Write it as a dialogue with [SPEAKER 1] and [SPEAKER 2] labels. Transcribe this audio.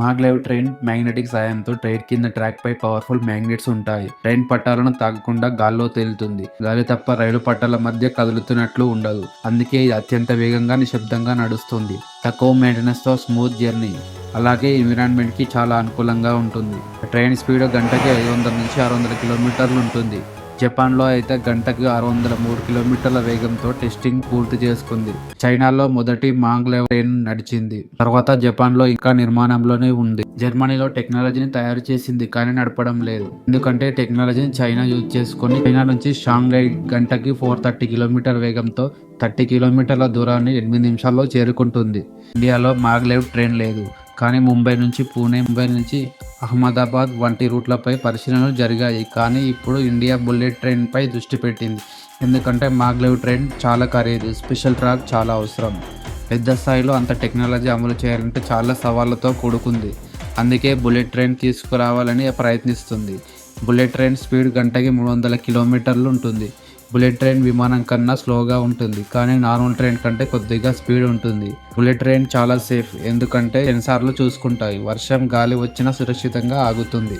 [SPEAKER 1] మాగ్లైవ్ train magnetic సాయంతో train కింద track పై పవర్ఫుల్ మ్యాగ్నెట్స్ ఉంటాయి. ట్రైన్ పట్టాలను తాగకుండా గాల్లో తేలుతుంది. గాలి తప్ప రైలు పట్టాల మధ్య కదులుతున్నట్లు ఉండదు. అందుకే ఇది అత్యంత వేగంగా నిశ్శబ్దంగా నడుస్తుంది. తక్కువ మెయింటెనెన్స్తో స్మూత్ జర్నీ అలాగే ఎన్విరాన్మెంట్కి చాలా అనుకూలంగా ఉంటుంది. ట్రైన్ స్పీడ్ గంటకి ఐదు వందల నుంచి ఆరు వందల కిలోమీటర్లు ఉంటుంది. జపాన్లో అయితే గంటకు ఆరు వందల మూడు కిలోమీటర్ల వేగంతో టెస్టింగ్ పూర్తి చేసుకుంది. చైనాలో మొదటి మాంగ్లే ట్రైన్ నడిచింది. తర్వాత జపాన్లో ఇంకా నిర్మాణంలోనే ఉంది. జర్మనీలో టెక్నాలజీని తయారు చేసింది కానీ నడపడం లేదు. ఎందుకంటే టెక్నాలజీని చైనా యూజ్ చేసుకొని చైనా నుంచి షాంఘై గంటకి ఫోర్ థర్టీ కిలోమీటర్ వేగంతో థర్టీ కిలోమీటర్ల దూరాన్ని ఎనిమిది నిమిషాల్లో చేరుకుంటుంది. ఇండియాలో మాగ్లేవ్ ట్రైన్ లేదు. కానీ ముంబై నుంచి పూణే ముంబై నుంచి అహ్మదాబాద్ వంటి రూట్లపై పరిశీలనలు జరిగాయి. కానీ ఇప్పుడు ఇండియా బుల్లెట్ ట్రైన్పై దృష్టి పెట్టింది. ఎందుకంటే మాగ్లెవ్ ట్రైన్ చాలా ఖరీదు స్పెషల్ ట్రాక్ చాలా అవసరం. పెద్ద స్థాయిలో అంత టెక్నాలజీ అమలు చేయాలంటే చాలా సవాళ్ళతో కూడుకుంది. అందుకే బుల్లెట్ ట్రైన్ తీసుకురావాలని ప్రయత్నిస్తుంది. బుల్లెట్ ట్రైన్ స్పీడ్ గంటకి మూడు వందల కిలోమీటర్లు ఉంటుంది. బుల్లెట్ ట్రైన్ విమానం కన్నా స్లోగా ఉంటుంది కానీ నార్మల్ ట్రైన్ కంటే కొద్దిగా స్పీడ్ ఉంటుంది. బుల్లెట్ ట్రైన్ చాలా సేఫ్ ఎందుకంటే సెన్సార్లు చూసుకుంటాయి. వర్షం గాలి వచ్చినా సురక్షితంగా ఆగుతుంది.